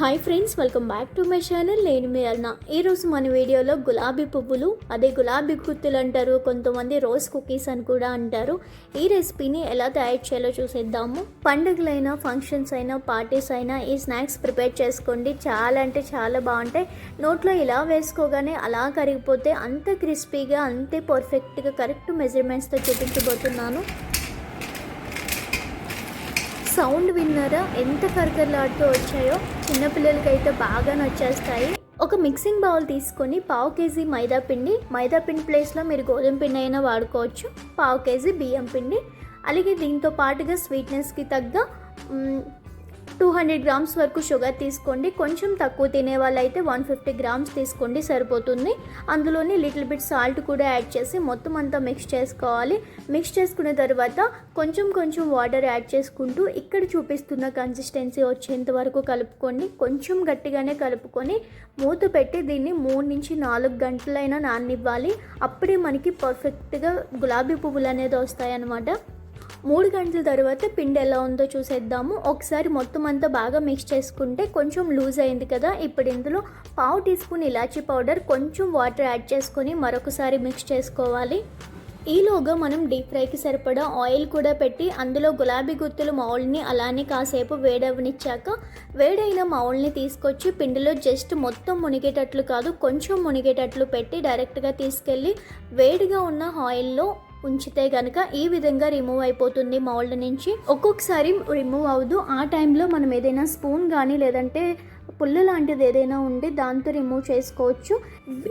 Hi friends welcome back to my channel నేను మీ అన్న ఈరోజు మన వీడియోలో గులాబీ పువ్వులు అదే గులాబీ గుత్తులు అంటారు కొంతమంది రోజ్ కుకీస్ అని కూడా అంటారు. ఈ రెసిపీని ఎలా తయారు చేయాలో చూసేద్దాము. పండుగలైనా ఫంక్షన్స్ అయినా పార్టీస్ అయినా ఈ స్నాక్స్ ప్రిపేర్ చేసుకోండి. చాలా అంటే చాలా బాగుంటాయి. నోట్లో ఇలా వేసుకోగానే అలా కరిగిపోతే అంత క్రిస్పీగా అంతే పర్ఫెక్ట్గా కరెక్ట్ మెజర్మెంట్స్తో చూపించబోతున్నాను. సౌండ్ విన్నారా? ఎంత కరకరలాడుతూ వచ్చాయో? చిన్నపిల్లలకైతే బాగా నచ్చేస్తాయి. ఒక మిక్సింగ్ బౌల్ తీసుకొని పావు కేజీ మైదా పిండి మైదా పిండి ప్లేస్లో మీరు గోధుమ పిండి అయినా వాడుకోవచ్చు. పావు కేజీ బియ్యం పిండి. అలాగే దీంతో పాటుగా స్వీట్నెస్కి తగ్గ టూ హండ్రెడ్ గ్రామ్స్ వరకు షుగర్ తీసుకోండి. కొంచెం తక్కువ తినే వాళ్ళైతే వన్ ఫిఫ్టీ గ్రామ్స్ తీసుకోండి సరిపోతుంది. అందులోనే లిటిల్ బిట్ సాల్ట్ కూడా యాడ్ చేసి మొత్తం అంతా మిక్స్ చేసుకోవాలి. మిక్స్ చేసుకున్న తర్వాత కొంచెం కొంచెం వాటర్ యాడ్ చేసుకుంటూ ఇక్కడ చూపిస్తున్న కన్సిస్టెన్సీ వచ్చేంత వరకు కలుపుకోండి. కొంచెం గట్టిగానే కలుపుకొని మూత పెట్టి దీన్ని మూడు నుంచి నాలుగు గంటలైనా నాననివ్వాలి. అప్పుడే మనకి పర్ఫెక్ట్గా గులాబీ పువ్వులు అనేది వస్తాయన్నమాట. మూడు గంటల తర్వాత పిండి ఎలా ఉందో చూసేద్దాము. ఒకసారి మొత్తం అంతా బాగా మిక్స్ చేసుకుంటే కొంచెం లూజ్ అయింది కదా. ఇప్పుడు ఇందులో పావు టీ స్పూన్ ఇలాచీ పౌడర్ కొంచెం వాటర్ యాడ్ చేసుకొని మరొకసారి మిక్స్ చేసుకోవాలి. ఈలోగా మనం డీప్ ఫ్రైకి సరిపడా ఆయిల్ కూడా పెట్టి అందులో గులాబీ గుత్తులు మౌల్ని అలానే కాసేపు వేడవనిచ్చాక వేడైన మౌల్ని తీసుకొచ్చి పిండిలో జస్ట్ మొత్తం మునిగేటట్లు కాదు కొంచెం మునిగేటట్లు పెట్టి డైరెక్ట్గా తీసుకెళ్ళి వేడిగా ఉన్న ఆయిల్లో ఉంచితే కనుక ఈ విధంగా రిమూవ్ అయిపోతుంది మౌల్డ్ నుంచి. ఒక్కొక్కసారి రిమూవ్ అవ్వదు. ఆ టైంలో మనం ఏదైనా స్పూన్ కానీ లేదంటే పుల్లు లాంటిది ఏదైనా ఉండి దాంతో రిమూవ్ చేసుకోవచ్చు.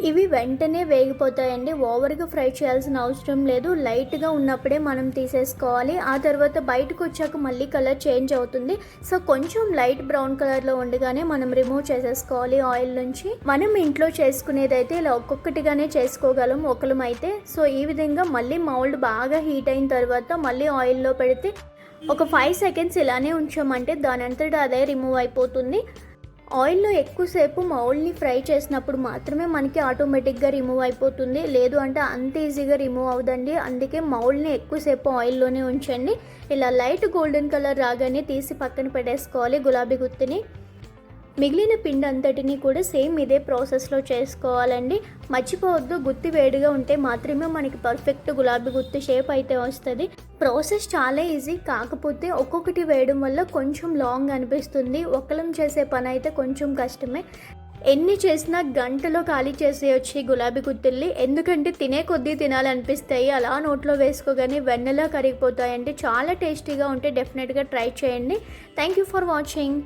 ఇవి వెంటనే వేగిపోతాయండి. ఓవర్గా ఫ్రై చేయాల్సిన అవసరం లేదు. లైట్గా ఉన్నప్పుడే మనం తీసేసుకోవాలి. ఆ తర్వాత బయటకు వచ్చాక మళ్ళీ కలర్ చేంజ్ అవుతుంది. సో కొంచెం లైట్ బ్రౌన్ కలర్లో ఉండగానే మనం రిమూవ్ చేసేసుకోవాలి ఆయిల్ నుంచి. మనం ఇంట్లో చేసుకునేదైతే ఇలా ఒక్కొక్కటిగానే చేసుకోగలం ఒకలం అయితే సో ఈ విధంగా మళ్ళీ మౌల్డ్ బాగా హీట్ అయిన తర్వాత మళ్ళీ ఆయిల్లో పెడితే ఒక ఫైవ్ సెకండ్స్ ఇలానే ఉంచామంటే దాని అంతటా అదే రిమూవ్ అయిపోతుంది. ఆయిల్లో ఎక్కువసేపు మౌల్ని ఫ్రై చేసినప్పుడు మాత్రమే మనకి ఆటోమేటిక్గా రిమూవ్ అయిపోతుంది. లేదు అంటే అంత ఈజీగా రిమూవ్ అవ్వదండి. అందుకే మౌల్ని ఎక్కువసేపు ఆయిల్లోనే ఉంచండి. ఇలా లైట్ గోల్డెన్ కలర్ రాగానే తీసి పక్కన పెట్టేసుకోవాలి గులాబీ గుత్తిని. మిగిలిన పిండి అంతటిని కూడా సేమ్ ఇదే ప్రాసెస్లో చేసుకోవాలండి. మర్చిపోవద్దు గుత్తి వేడిగా ఉంటే మాత్రమే మనకి పర్ఫెక్ట్ గులాబీ గుత్తి షేప్ అయితే వస్తుంది. ప్రాసెస్ చాలా ఈజీ కాకపోతే ఒక్కొక్కటి వేయడం వల్ల కొంచెం లాంగ్ అనిపిస్తుంది. ఒకళ్ళం చేసే పని అయితే కొంచెం కష్టమే. ఎన్ని చేసినా గంటలో ఖాళీ చేసేయొచ్చు గులాబీ గుత్తుల్ని. ఎందుకంటే తినే కొద్దీ తినాలనిపిస్తాయి. అలా నోట్లో వేసుకోగానే వెన్నెలా కరిగిపోతాయంటే చాలా టేస్టీగా ఉంటే డెఫినెట్గా ట్రై చేయండి. Thank you for watching.